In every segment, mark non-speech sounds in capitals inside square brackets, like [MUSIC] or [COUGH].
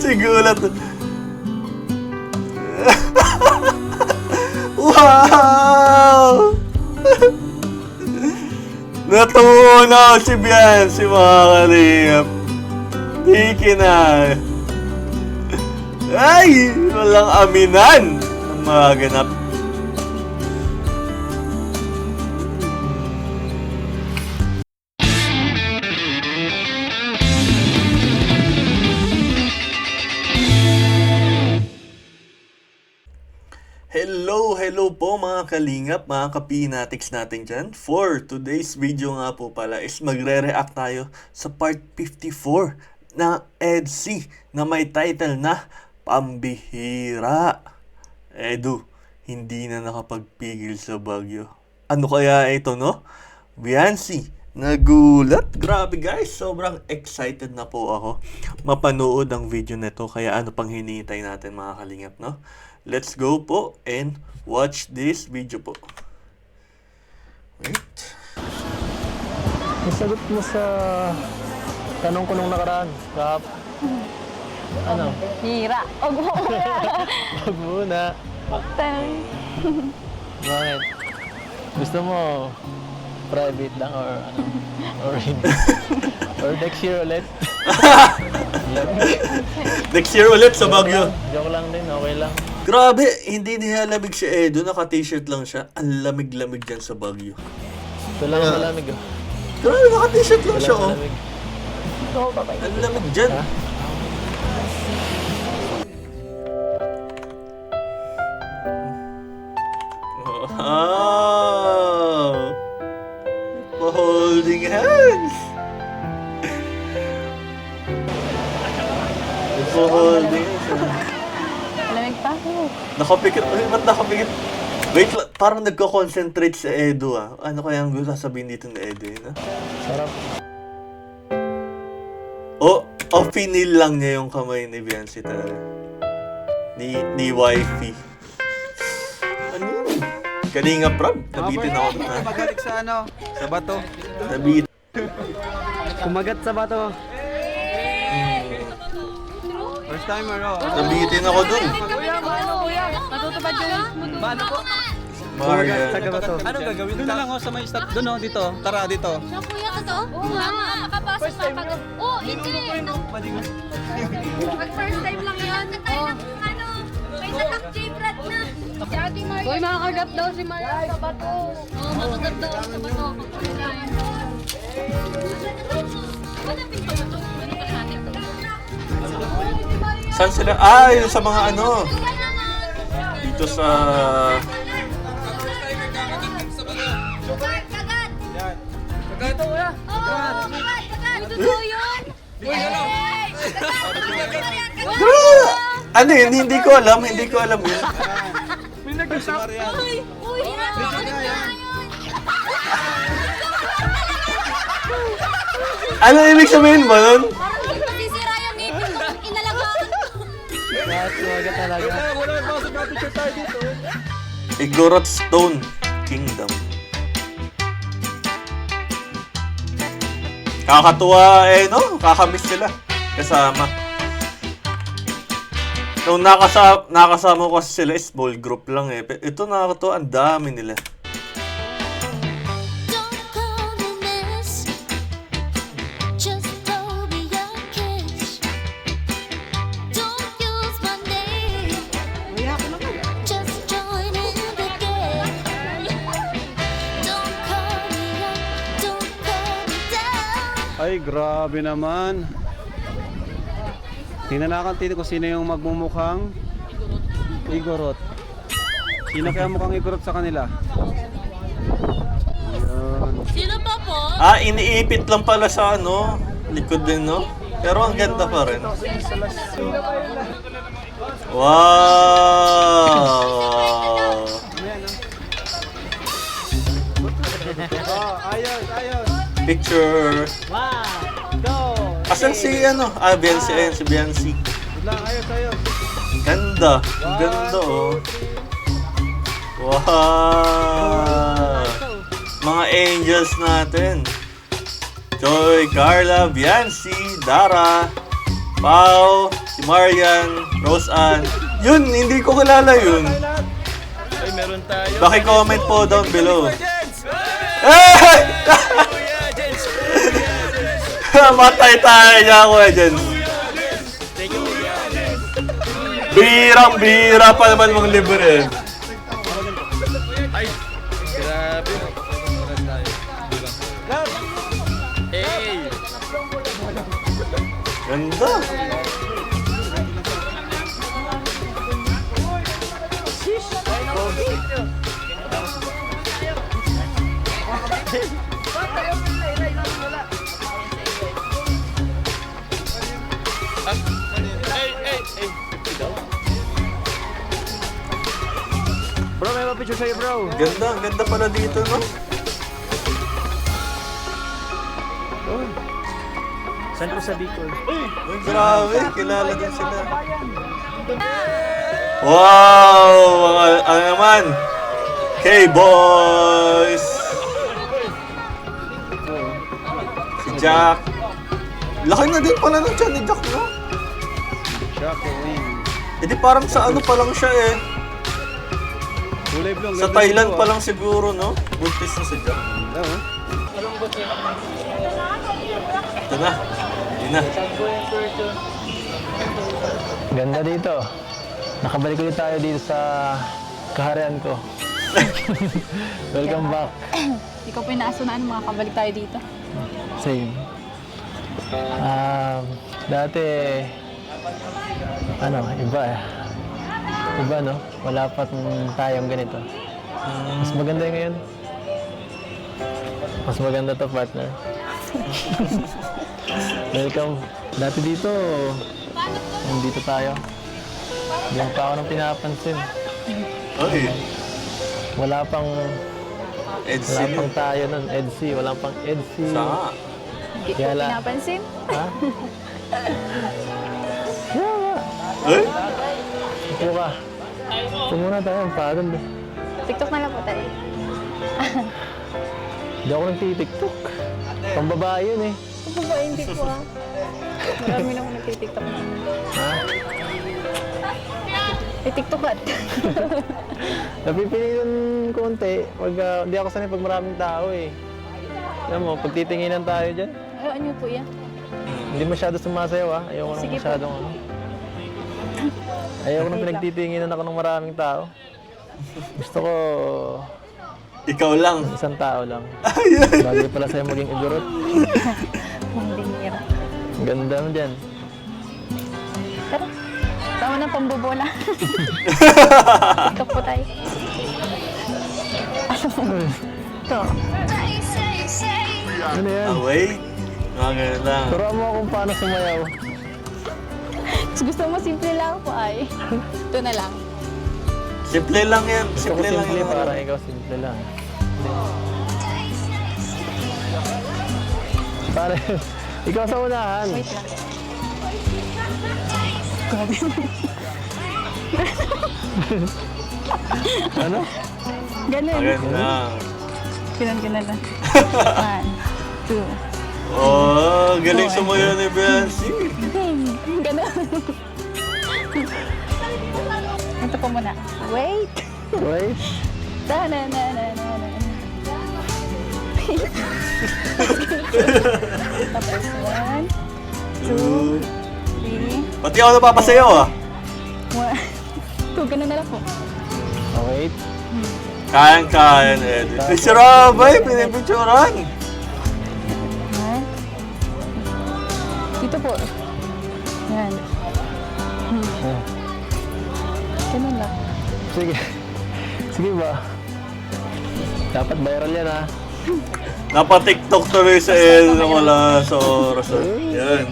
Sigulat. [LAUGHS] wow! [LAUGHS] Natunaw si Bian, si mga kalingap. Di. Ay! Walang aminan ang mga ganap. Hello, po mga kalingap, mga kapinatics natin dyan. For today's video nga po pala is magre-react tayo sa part 54 na EDC na may title na Pambihira. Edu, hindi na nakapagpigil sa bagyo. Ano kaya ito no? Biancy, nagulat. Grabe guys, sobrang excited na po ako mapanood ang video nito. Kaya ano pang hinihintay natin mga kalingap no? Let's go po and watch this video po. Wait. Nasagot mo sa tanong ko nung nakaraan, Kap. Ano? Hira. Huwag mo Wag muna. Bakit? Gusto mo private lang or ano? Or hindi? or next year ulit? [LAUGHS] Next year ulit sa Baguio. Joke lang din, okay lang. Grabe, hindi nilalamig si Edo. Naka-t-shirt lang siya. Ang lamig-lamig dyan sa Baguio. Ito lang ang malamig. oh. Grabe, naka-t-shirt lang siya oh. Ang lamig dyan. Ha? Nakapikit. Ay, ba't nakapikit? Wait, parang nagko-concentrate sa Edo ah. Ano kaya ang gusto sabihin dito ni Edo yun ah? Sarap. O, o pinil lang niya yung kamay ni Beyonce talaga. Ni, ni wifey. Ano yun? Kalinga prab. Nabitin ako doon ah. Magalit sa ano, sa bato. Nabit. Kumagat sa bato. First timer, oh. Nabitin ako doon. Matutupad yung... Paano po? Maria. bato. Ano gagawin? Doon na lang oh, sa may stop. Doon oh, dito. Tara, dito. Siya kuya ka to? Oo nga. Makapasok na pag... Oo, hindi. Pag first time lang yan. Oo. Ano, may natak J-Brad na. Si Ate Maria. Uy, makakagat daw si Maya sa bato. Oo, matugat daw sa bato. Hanapin ko ba ito? Ano pa to? Saan sila? Ah, yun sa mga ano. Dito sa... Kagat, kagat. Kagat to kuya. Oo, kagat, kagat. Totoo yun. Yay! Kagat. Bro! Ano yun? Hindi ko alam. Hindi ko alam yun. Uy, uy, hinahanap na yun. Ano ibig sabihin mo nun? Parang hindi masisira yung ngipin ko inalagaan ko. Sumaga talaga. Tayo Stone Kingdom. Kakatuwa eh, no? Kakamiss sila. Kasama. Nung nakasa nakasama ko kasi sila, small group lang eh. Ito nakakatuwa, ang dami nila. Grabe naman. Hinanakan tito kung sino yung magmumukhang Igorot. Sino kaya mukhang Igorot sa kanila? Ayun. Sino pa po? Ah, iniipit lang pala sa ano, likod din, no? Pero ang ganda pa rin. Wow! Picture. Wow! Go! Asan si ano? Ah, Biancy. Ayan, si Biancy. Lang, ayos, ayos. Ganda. Ang Ganda, oh. Wow! Mga angels natin. Joy, Carla, Biancy, Dara, Pau, si Marian, Rose Ann. Yun, hindi ko kilala yun. Ay, meron tayo. Paki-comment po down below. Hey! [LAUGHS] Matay tayo niya ako Kuya. Birang bira pa naman mong libre. Ay, grabe. Ganda. Pa-picture sa'yo, bro. Ganda, ang ganda pala dito, no? Saan po sa Bicol? Uy, grabe, kilala din sila. Wow! Mga, ano naman? K-Boys! Si Jack. Laki na din pala ng tiyan ni Jack, no? Shocking. E di parang sa ano pa lang siya eh. Kulay blue. Sa Thailand pa ah. lang siguro, no? Buntis na si Jack. Ganda, oh. Ito na. Yun na. Ganda dito. Nakabalik ulit tayo dito sa kaharian ko. [LAUGHS] Welcome back. Ikaw po yung naasunaan, mga kabalik tayo dito. Same. Um, dati, ano, iba eh. Iba no? Wala pa tayong ganito. Mas maganda yung ngayon. Mas maganda to partner. [LAUGHS] Welcome. Dati dito, nandito tayo. Hindi pa ako nang pinapansin. Oy, Wala pang, wala pang tayo nun. EDC, wala pang EDC. Saka. Hindi ko pinapansin. Ha? [LAUGHS] Yeah, Uy, Upo ka. Upo muna tayo, pagod. TikTok na lang po tayo. [LAUGHS] Hindi ako nagtitiktok. Pambabae yun eh. Ako ba, hindi ko ah. Marami na ako nagtitiktok na. Ha? Eh, TikTokat. [LAUGHS] Napipilitan konti pag ah, hindi ako sanay pag maraming tao eh. Alam mo, pag titinginan tayo dyan, Ay, ano po yan? hindi masyado sumasayaw ah. Ayoko nang Sige po. masyadong ano. Ayoko nang Okay lang. pinagtitinginan ako ng maraming tao. Gusto ko ikaw lang. isang tao lang. Bagay pala sa'yo maging igurot. [LAUGHS] Ang Ganda mo dyan. Tara. Tama na pambobola. [LAUGHS] TikTok po tayo. Ito. Ano yan? Ah, wait. Mga ganun lang. Turuan mo kung paano sumayaw. Gusto mo simple lang po ay. Ito na lang. Simple lang yan. Simple lang simple yan. para ikaw simple lang. Pare, [LAUGHS] ikaw sa unahan. Wait lang. [LAUGHS] Ano? Ganun. Maganda lang. Ganun, ganun lang. [LAUGHS] One, two. Oh, galing sumayo ni Biancy. Ito po muna. Wait. Wait. Ta na na na na na. [LAUGHS] Tapos one, Two. three, Pati ako napapasayaw ah. one. Two, ganun na lang po. Oh, wait. Kayang-kaya na Ed. Eh, si Rabay, pinipicturan. One. Dito po. Yan. Sige. Sige ba? Dapat viral yan ah. Napa-tiktok tuloy sa Ed na wala sa oras. ah. Yan.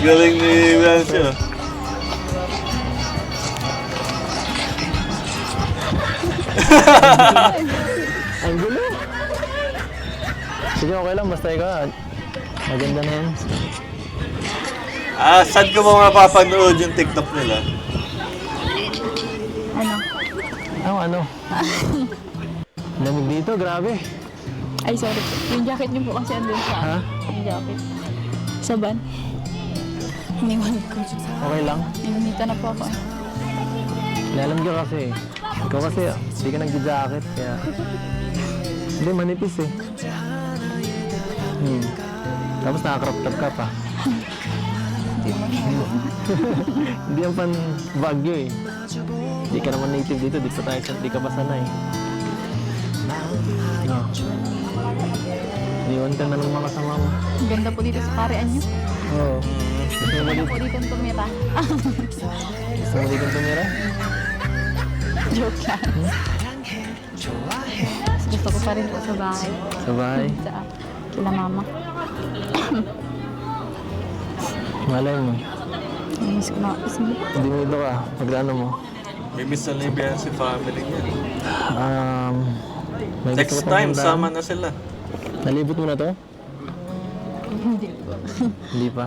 Galing ni Biancy ah. [LAUGHS] Ang gulo. Sige, okay lang. Basta ikaw. Maganda na yan. Ah, saan ko ba mapapanood yung TikTok nila? Ano? Ang ano? [LAUGHS] Lamig dito, grabe. Ay, sorry. Yung jacket niyo po kasi andun sa... Ha? Yung jacket. Sa van. Iniwan ko. Okay lang? Inunita na po ako. eh. Ilalam ka kasi. Ikaw kasi, hindi ka nag-jacket, kaya... [LAUGHS] Hindi, manipis eh. Hmm. Tapos naka-crop top ka pa. [LAUGHS] Hindi mo na. Hindi yan pan Baguio eh. Hindi ka naman native dito, di pa tayo, di ka pa sanay. No. Iwan ka na ng mga kasama mo. Ganda po dito sa parean niyo. Oo. Gusto mo dito, po dito tumira. gusto mo dito tumira? Joke lang. Gusto ko pa rin po sa bahay. Sa bahay. Sa kila mama. Malay mo. Namiss ko na. Hindi mo dito ka. Magkano mo? May miss na libre si family niya. Um, Next time, sama na sila. Nalibot mo na to? Hindi po. Hindi pa.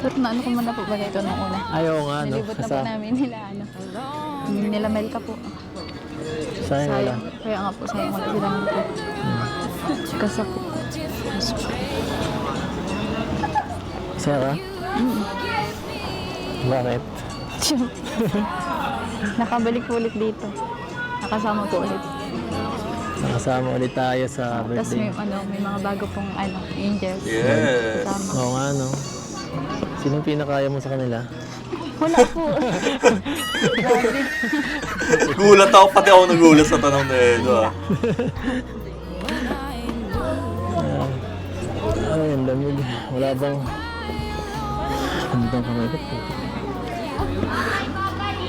Pero naano ko muna po ba ito nung una? Ayaw nga, no? Nilibot na po Sa, namin nila ano. Nila Melka po. sayang wala. Kaya nga po sayang wala sila nito. Kasakit. Saya ka? Bakit? [LAUGHS] Nakabalik po ulit dito. Nakasama po ulit. Nakasama ulit tayo sa Tapos may, birthday. ano, may mga bago pong ano, angels. Yes. Kasama. Oo nga, no? Sinong pinakaya mo sa kanila? Wala po. [LAUGHS] Gulat ako, pati ako nagulat sa tanong na Edo. ah. Ay, ang lamig. Wala bang... Bang kamay ko?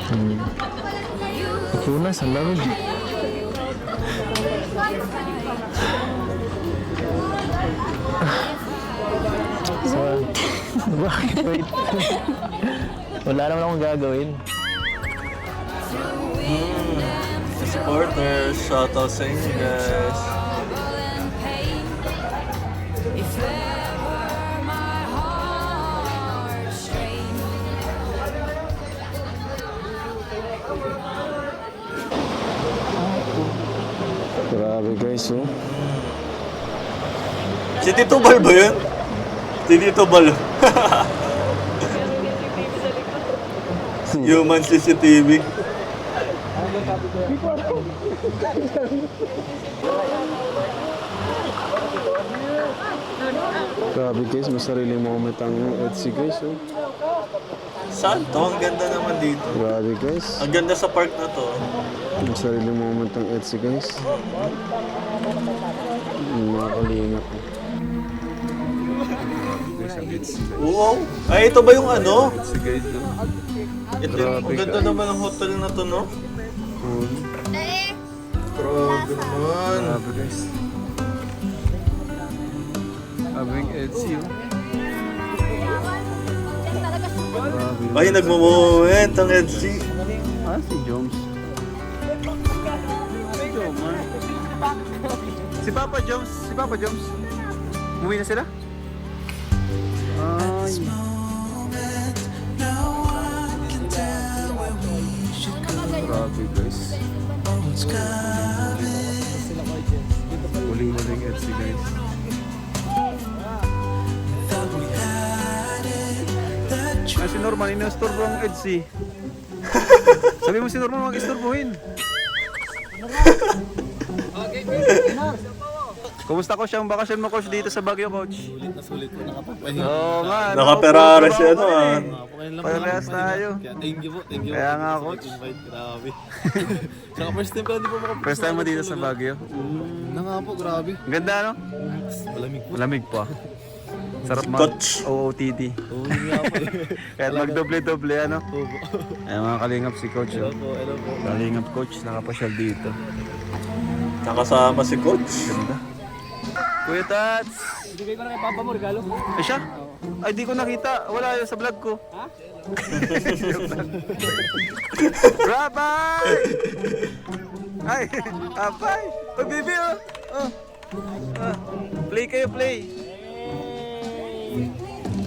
Hmm. Punas, ang lamig. Bakit? Wait. Wala naman akong gagawin. Supporters, shoutout sa inyo guys. Oh. Si Tito Bal ba yun? Si Tito Bal. Human CCTV. Grabe guys, may sariling moment ang Etsy guys, oh. Saan to? Ang ganda naman dito. Grabe guys. Ang ganda sa park na to. May sariling moment ang Etsy guys. Mga ang Etsy. Wow! Ay, ito ba yung ano? Guys, no? Ito yung ang ganda naman ng hotel na to, no? Cool. Grabe naman. Grabe guys. Grabe yung Etsy, oh. Grabe. Ay, nagmo-moment ang Etsy. Ah, si Jones. Si Papa Jones. Si Papa Jones. Umuwi na sila? Ay. Grabe guys. Muling-muling Etsy guys. Ah, si Norman, inastorbo ang Etsy. [LAUGHS] Sabi mo si Norman, huwag istorbohin. [LAUGHS] Kumusta ko siyang bakasyon mo, coach, dito sa Baguio, coach? Sulit na sulit po nakapagpahinga. Oo nga. Nakaperara siya, no? ah. Parehas tayo. Thank you po, thank you. Kaya nga, coach. Invite, grabe. [LAUGHS] Saka first time ko, hindi po makapunta. First time mo dito sa Baguio. Na nga po, grabe. Ang Ganda, no? Malamig po. Malamig pa. Sarap mag Coach. OOTD. Oo, nga po. eh. [LAUGHS] Kahit magdoble-doble, ano? Ay, mga kalingap si coach. Hello Oh. po, hello po. Kalingap coach, nakapasyal dito. Nakasama si Coach. Ganda. Kuya Tats! Ibigay ko na kay Papa mo regalo. Ay siya? Ay, di ko nakita. Wala yun sa vlog ko. Ha? [LAUGHS] Rabay! Ay, abay! Oh, baby, oh! oh. Ah, play kayo, play.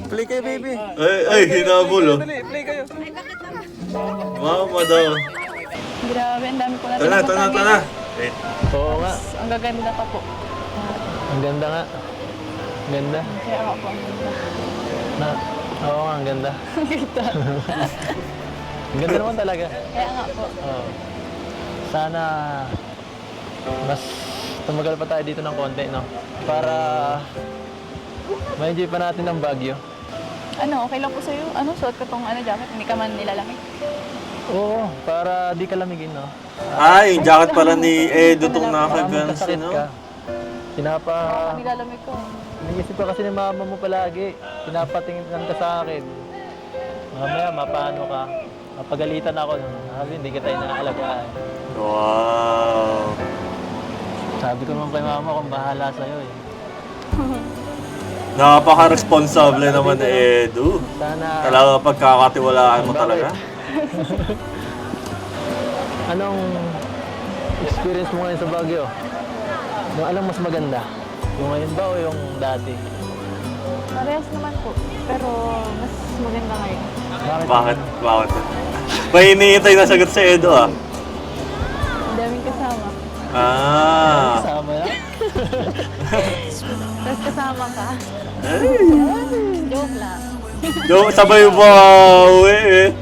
Play kayo, baby. Ay, ay, hinabol, oh. Dali, play kayo. Mama daw. Grabe, ang dami Tana, tana, napapagin. tana. Wait. Oo nga. Ang gaganda pa po. Ang ganda nga. Ang ganda. Kaya ako po ang ganda. Na, oo nga, [LAUGHS] ang ganda. ang ganda naman talaga. Kaya nga po. Oo. Sana mas tumagal pa tayo dito ng konti, no? Para ma-enjoy pa natin ang Baguio. Ano, okay lang po sa'yo? Ano, suot ko tong ano, jacket, hindi ka man nilalamig. Oo, para di ka lamigin, no? Ah, yung jacket pala ni Edo tong magkasakit no? ka. Pinapa... Nilalamig ko. Naisip ka kasi ni mama mo palagi. Pinapatingin ka sa akin. Mamaya, mapano ka. Mapagalitan ako. Sabi, hindi kita inaalagaan. Wow. Sabi ko naman kay mama kung bahala sa'yo eh. [LAUGHS] Napaka-responsable naman ni Edo. Sana... Talaga pagkakatiwalaan mo talaga. [LAUGHS] Anong experience mo ngayon sa Baguio? Yung alam mas maganda? Yung ngayon ba o yung dati? Parehas naman po. Pero mas maganda ngayon. Bakit? Bakit? Bakit? May iniintay na sagot sa Edo ah. Ang daming kasama. Ah. Kasama na? [LAUGHS] Tapos kasama ka. [LAUGHS] Joke lang. Do, sabay ba? eh.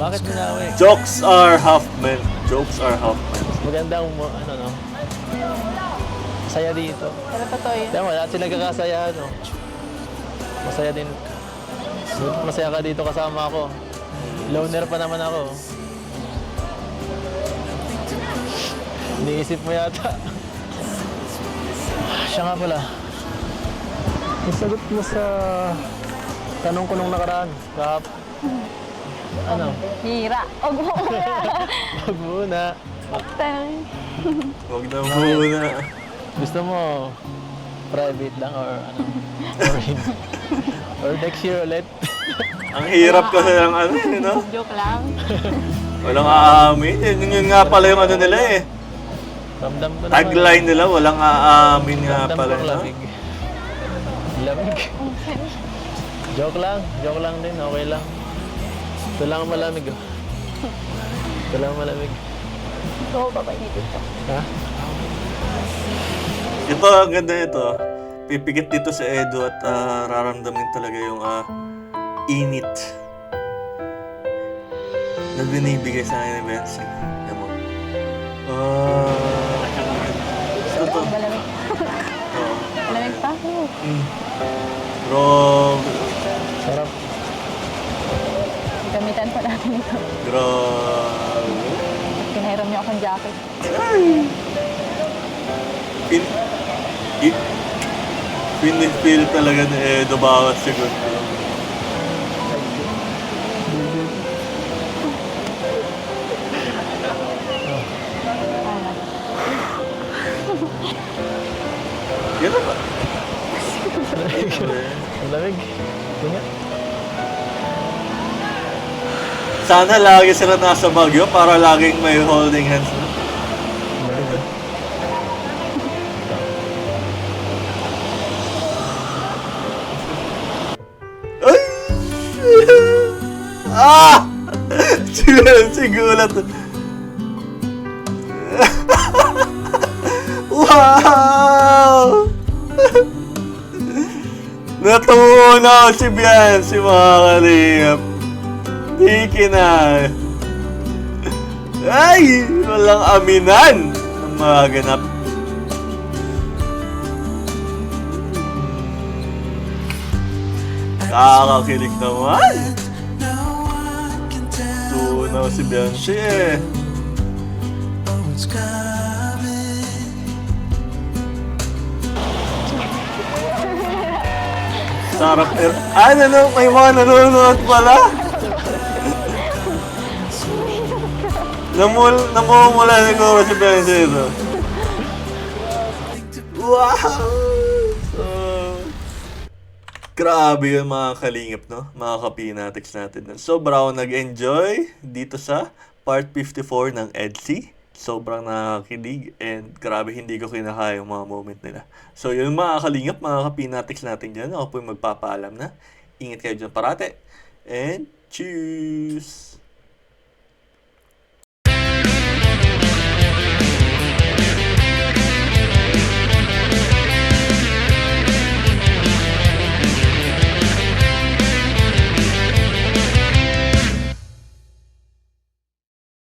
Bakit minawi? Jokes are half meant. Jokes are half. Mas maganda ang mo- ano no? Saya dito. Pero totoo yun. Tama, lahat sila nagkakasaya, no? Masaya din. Masaya ka dito kasama ako. Loner pa naman ako. Iniisip mo yata. Siya nga pala. Nasagot mo sa tanong ko nung nakaraan. Kap. Ano? Hira. Og mo [LAUGHS] Wag muna. Huwag na muna. Gusto mo private lang or ano? Or, or next year ulit? Ang hirap kasi ng ano eh, no? Joke lang. Walang aamin. Yun, yun nga pala yung ano nila eh. Ramdam ko naman. Tagline nila, walang aamin nga Ramdam pala. ko No? lamig. Lamig. joke lang. Joke lang din. Okay lang. Ito lang ang malamig. Oh. Ito lang ang malamig. Oo, papainitin ko. Ha? Ito, ang ganda nito. Pipikit dito sa Edo at ah, raramdamin talaga yung ah, init na binibigay sa akin ni Benson. Yan mo. Ah, ito to. Malamig. Oo. Malamig pa. Oo. Mm. Grabe. Sarap. Gamitan pa natin ito. Grabe. Pinahiram niyo akong jacket. Pin... Pinipil talaga ni Edo bawat segundo. Ano? Yan na ba? Malamig. Ito nga. Sana lagi sila nasa Baguio para laging may holding hands ah! [LAUGHS] Siguro, sigulat. [LAUGHS] wow! [LAUGHS] Natunaw si Biancy mga kalingap. Tiki na. Ay! Walang aminan ang mga ganap. Nakakakilig naman. Tunaw si Biancy eh. Sarap er. Ay, nano, may mga nanonood pala. Namul, namumula siguro si Biancy ito. Wow! Grabe yun mga kalingap, no? Mga kapinatics natin. Sobra ako nag-enjoy dito sa part 54 ng EDSI. Sobrang nakakilig and grabe hindi ko kinakaya yung mga moment nila. So yun mga kalingap, mga kapinatics natin dyan. Ako po yung magpapaalam na. Ingat kayo dyan parate. And cheers!